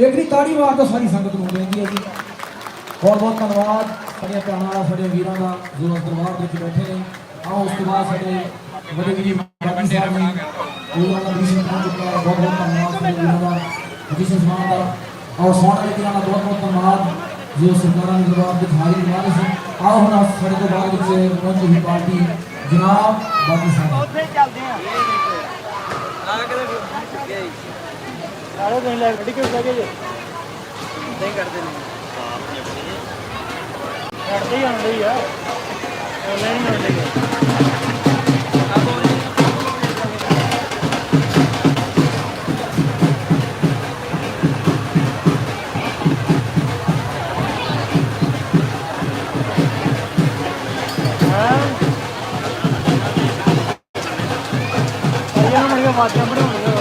ਇੱਕ ਤਾੜੀ ਮਾਰ ਤਾਂ ਸਾਰੀ ਸੰਗਤ ਨੂੰ ਬੇਨਤੀ ਹੈ ਜੀ। ਬਹੁਤ ਬਹੁਤ ਧੰਨਵਾਦ। ਸਾਡੇ ਭੈਣਾਂ ਦਾ ਸਾਡੇ ਵੀਰਾਂ ਦਾ ਜੋ ਦਰਬਾਰ ਵਿੱਚ ਬੈਠੇ ਨੇ। ਆਓ, ਉਸ ਤੋਂ ਬਾਅਦ ਸਾਡੇ ਵੱਡੇ ਵੀਰ ਬਾਬੀ ਸਾਹਿਬ ਨੇ ਉਹਨਾਂ ਦਾ ਵੀ ਸਨਮਾਨ ਕੀਤਾ ਬਹੁਤ ਬਹੁਤ ਧੰਨਵਾਦ ਸਾਡੇ ਵੀਰਾਂ ਦਾ ਵਿਸ਼ੇਸ਼ ਸਨਮਾਨ ਦਾ। ਆਓ ਸੋਹਣ ਵੀਰਾਂ ਦਾ ਬਹੁਤ ਬਹੁਤ ਧੰਨਵਾਦ। ਜੋ ਸਰਕਾਰਾਂ ਦੇ ਦਰਬਾਰ ਦੇ ਹਾਜ਼ਰ ਬਣਾ ਰਹੇ ਆਓ, ਹੁਣ ਸਾਡੇ ਤੋਂ ਬਾਅਦ ਵਿੱਚ ਪਹੁੰਚੀ ਹੋਈ ਪਾਰਟੀ। ਜਨਾਬ ਬਾਬੀ ਸਾਹਿਬ ਉੱਥੇ ਚੱਲਦੇ ਆ। ਨਾਲੇ ਤੁਸੀਂ ਲੈ ਗੱਡੀ ਕਿਉਂ ਲੱਗੇ ਜੇ? ਨਹੀਂ ਕਰਦੇ ਨਹੀਂ। ਕਰਦੇ ਹੀ ਆਉਂਦੇ ਹੀ ਆ। ਆਨਲਾਈਨ ਹੀ ਆਉਂਦੇ ਹੀ? ਆ ਹਾਂ ਅਈਆਂ ਮੜੀਆਂ ਵਾਜਾਂ ਬਣਾਉਂਦੇ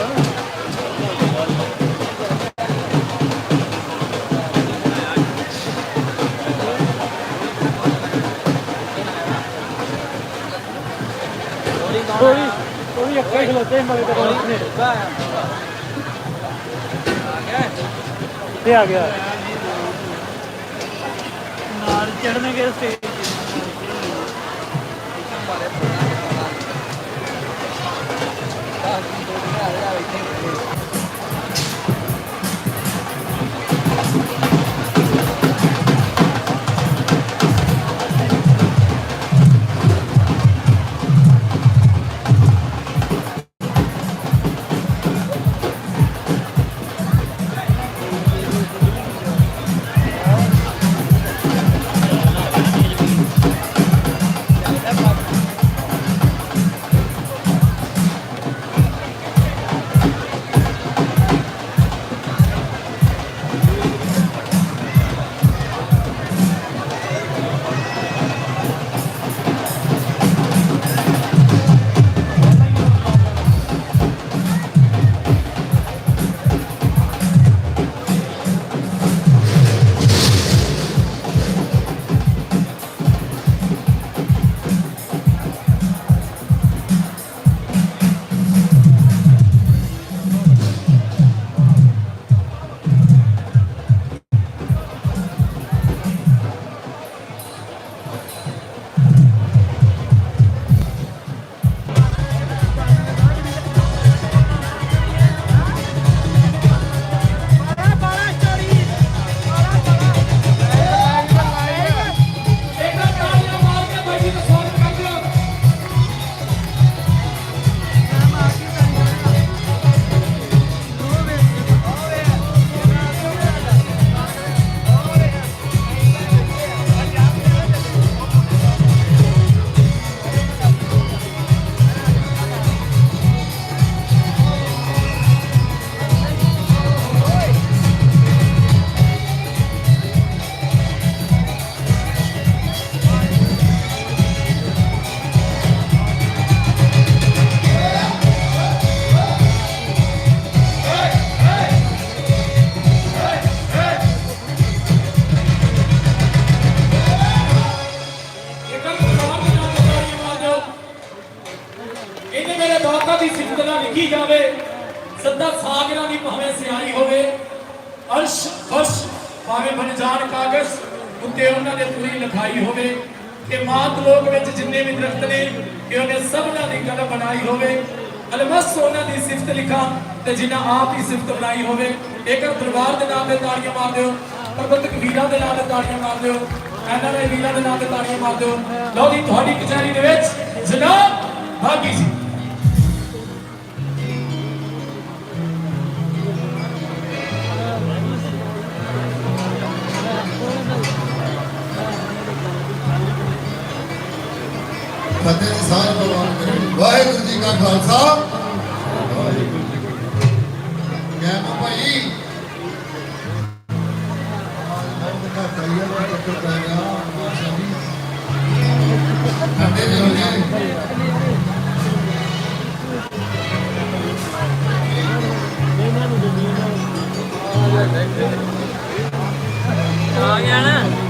ਹੋ ਕੋਈ ਕੋਈ ਅੱਗੇ ਖਲੋਤੇ ਮਲੇ ਤੇ ਕੋਈ ਨਹੀਂ ਤੇ ਆ ਗਿਆ ਨਾਲ ਚੜਨੇ ਕੇ ਅਰਸ਼, ਫਰਸ਼, ਭਾਵੇਂ ਬਣ ਜਾਣ ਕਾਗਜ਼ ਉੱਤੇ ਉਹਨਾਂ ਦੇ ਪੂਰੀ ਲਿਖਾਈ ਹੋਵੇ ਕਿ ਮਾਤ ਲੋਕ ਵਿੱਚ ਜਿੰਨੇ ਵੀ ਦਰਖਤ ਨੇ, ਕਿ ਉਹਨੇ ਸਭਨਾਂ ਦੀ ਕਲਮ ਬਣਾਈ ਹੋਵੇ, ਅਲਮਸ ਉਹਨਾਂ ਦੀ ਸਿਫਤ ਲਿਖਾਂ ਤੇ ਜਿਨ੍ਹਾਂ ਆਪ ਹੀ ਸਿਫਤ ਬਣਾਈ ਹੋਵੇ। ਇੱਕ ਦਰਬਾਰ ਦੇ ਨਾਮ ਤੇ ਤਾੜੀਆਂ ਮਾਰ ਦਿਓ, ਪ੍ਰਬੰਧਕ ਵੀਰਾਂ ਦੇ ਨਾਮ ਤੇ ਤਾੜੀਆਂ ਮਾਰ ਦਿਓ ਐਨਆਰਆਈ ਵੀਰਾਂ ਦੇ ਨਾਮ ਤੇ ਤਾੜੀਆਂ ਮਾਰ ਦਿਓ। ਲਓ ਜੀ, ਤੁਹਾਡੀ ਕਚਹਿਰੀ ਦੇ ਵਿੱਚ ਜਨਾਬ ਭਾਗੀ ਜੀ। ਫਤਿਹ ਸਾਰੇ ਭਗਵਾਨ ਕਰੇ। ਵਾਹਿਗੁਰੂ ਜੀ ਕਾ ਖਾਲਸਾ। ਵਾਹਿਗੁਰੂ ਜੀ ਭਾਈ। ਬਹੁਤ ਦਾ ਕਈਆ ਦਾ ਚੱਕਰ ਆ ਗਿਆ ਨਾ।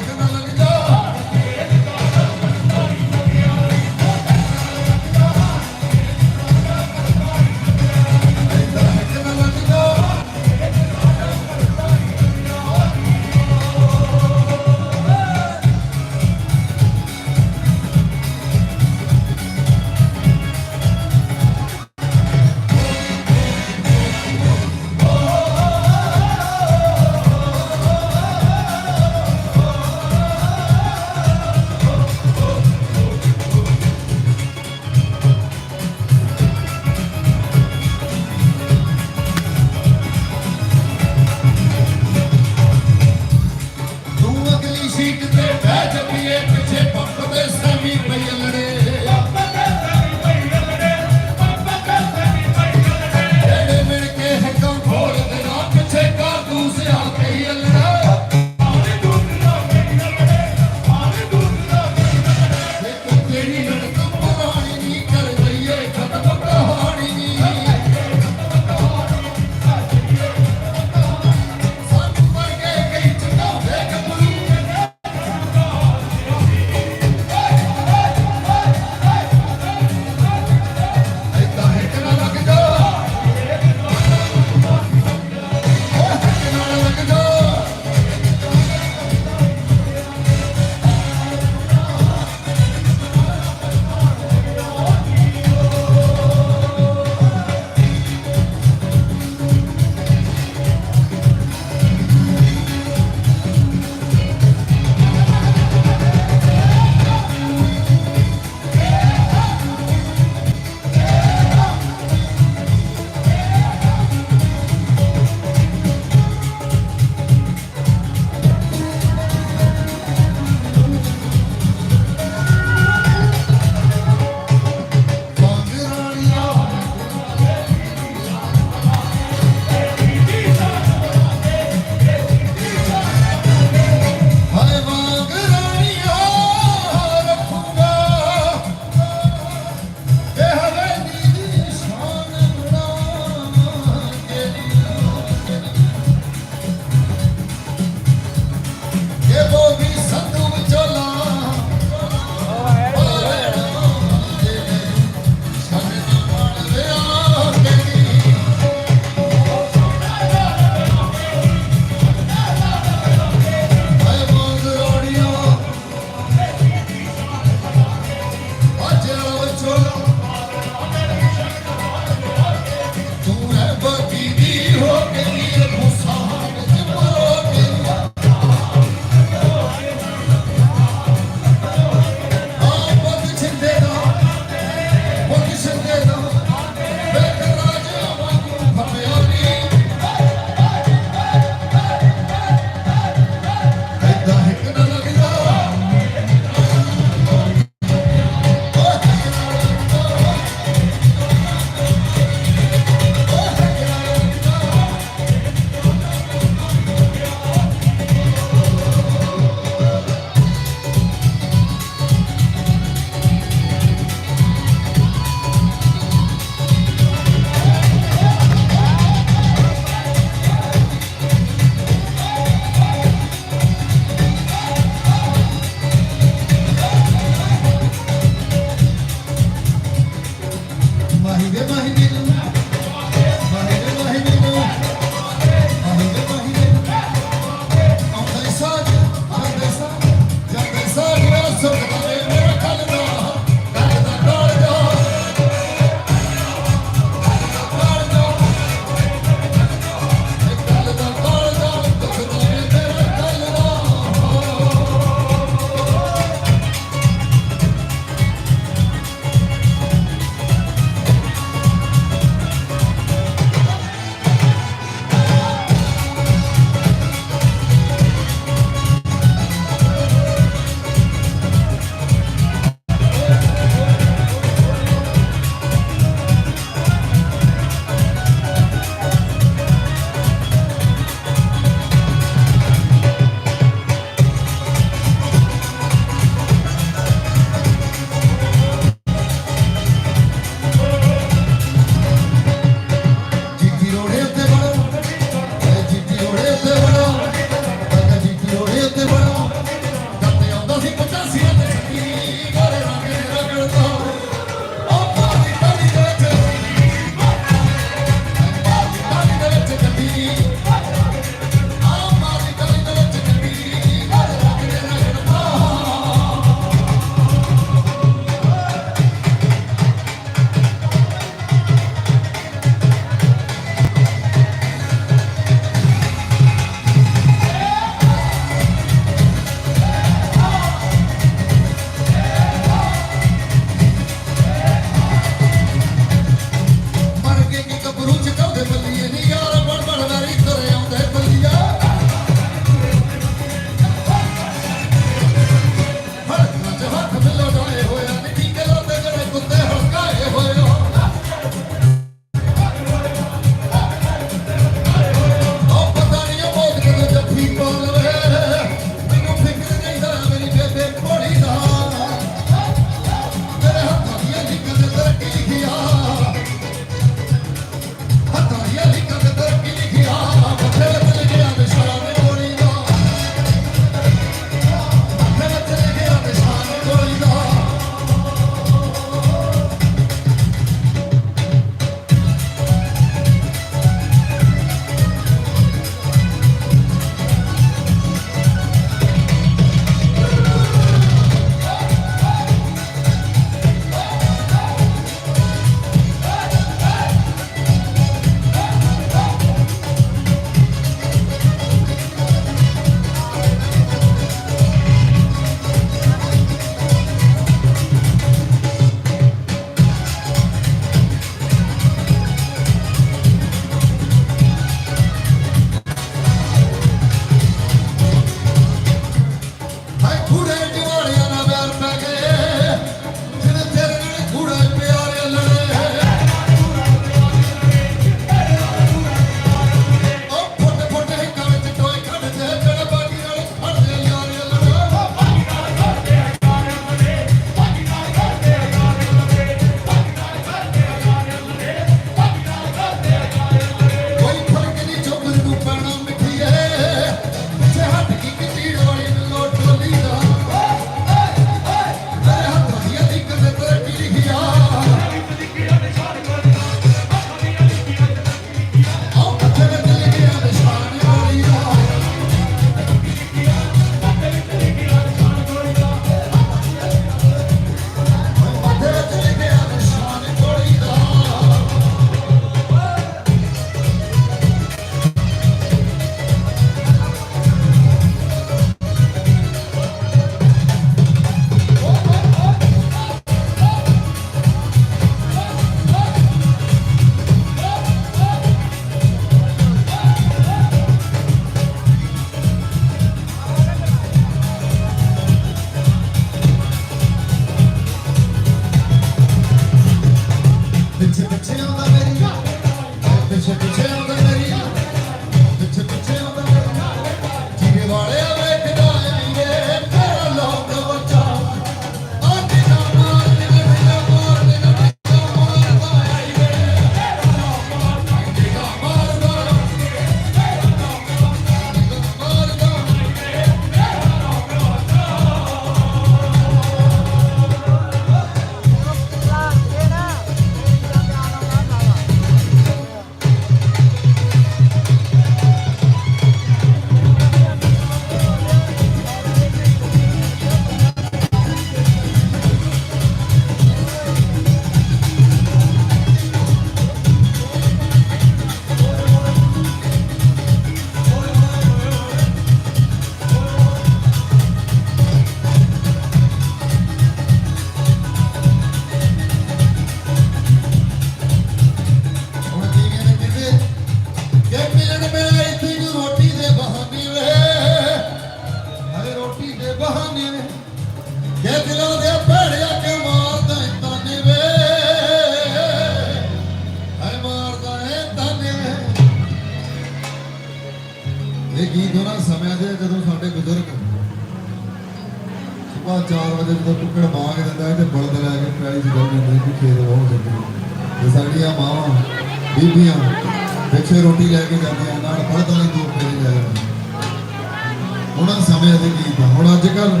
ਉਹਨਾਂ ਸਮੇਂ ਦੇ ਗੀਤ ਆ ਹੁਣ ਅੱਜ ਕੱਲ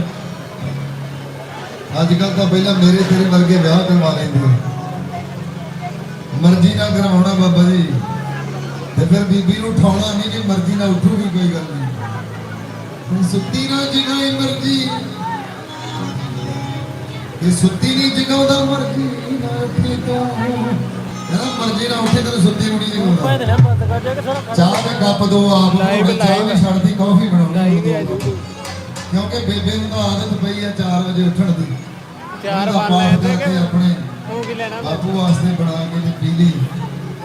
ਅੱਜ ਕੱਲ ਤਾਂ ਪਹਿਲਾਂ ਮੇਰੇ ਤੇਰੇ ਵਰਗੇ ਵਿਆਹ ਕਰਵਾ ਲੈਂਦੇ ਮਰਜ਼ੀ ਨਾਲ ਕਰਵਾਉਣਾ ਬਾਬਾ ਜੀ। ਤੇ ਫਿਰ ਬੀਬੀ ਨੂੰ ਉਠਾਉਣਾ ਨਹੀਂ ਕਿ ਮਰਜ਼ੀ ਨਾਲ ਉੱਠੂਗੀ, ਕੋਈ ਗੱਲ ਨਹੀਂ। ਹੁਣ ਸੁੱਤੀ ਨਾ ਜਿਗਾਈ ਮਰਜ਼ੀ। ਇਹ ਸੁੱਤੀ ਨਹੀਂ ਜਗਾਉਂਦਾ ਮਰਜ਼ੀ, ਨਾ ਉੱਠੇ ਤਾਂ। ਉੱਠੇ ਸੁੱਤੀ ਨਹੀਂ ਤੇ ਸਾਰਾ ਚਾਹ ਦਾ ਕੱਪ ਦੋ ਆਪ ਨੂੰ Live, ਚਾਹ live ਵੀ ਹੈ। ਛੱਡਦੀ ਕਾਫੀ ਬਣਾਉਣੀ ਲਾਈਵ ਹੈ YouTube ਕਿਉਂਕਿ ਬੇਬੇ ਨੂੰ ਤਾਂ ਆਦਤ ਪਈ ਆ 4 ਵਜੇ ਉੱਠਣ ਦੀ। ਚਾਰ ਉਹਦਾ ਬਣ ਪਾਠ ਲੈਂਦੇ ਕਰਕੇ ਕਿ ਆਪਣੇ ਤੂੰ ਕੀ ਲੈਣਾ ਬਾਪੂ ਵਾਸਤੇ ਬਣਾ ਕੇ ਤੇ ਪੀ ਲਈ।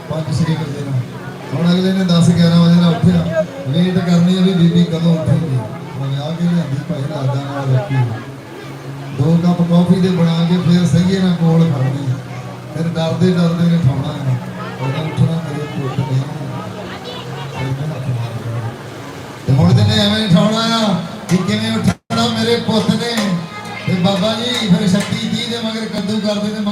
ਪੰਜ ਛੇ ਵਜੇ ਨਾਲ ਹੁਣ ਅਗਲੇ ਨੇ 10 11 ਵਜੇ ਨਾਲ ਉੱਠਿਆ। ਵੇਟ ਕਰਨੀ ਆ ਵੀ ਬੀਬੀ ਕਦੋਂ ਉੱਠੇਗੀ? ਹੁਣ ਆ ਕੇ ਲਿਆਂਦੀ ਭਾਈ ਲਾਦਾ ਨਾਲ ਰੱਖੀ ਦੋ ਕੱਪ ਕਾਫੀ ਦੇ ਬਣਾ ਕੇ ਫਿਰ ਸਹੀਏ ਨਾਲ ਕੋਲ ਖੜਨੀ ਫਿਰ ਡਰਦੇ ਡਰਦੇ ਨੇ ਠਾਉਣਾ ਹੈ। ਉਹਦਾ ਉੱਠਣਾ ਮੇਰੇ ਪੁੱਤ ਨੇ ਫਿਰ ਤੇ ਹੁਣ ਤੇ ਨੇ ਐਵੇਂ ਠਾਉਣਾ ਆ ਕਿ ਕਿਵੇਂ ਉਠਾਉਣਾ ਮੇਰੇ ਪੁੱਤ ਨੇ। ਤੇ ਬਾਬਾ ਜੀ, ਫਿਰ ਸ਼ਕਤੀ 30 ਦੇ ਮਗਰ ਕੱਦੂ ਕਰਦੇ ਤੇ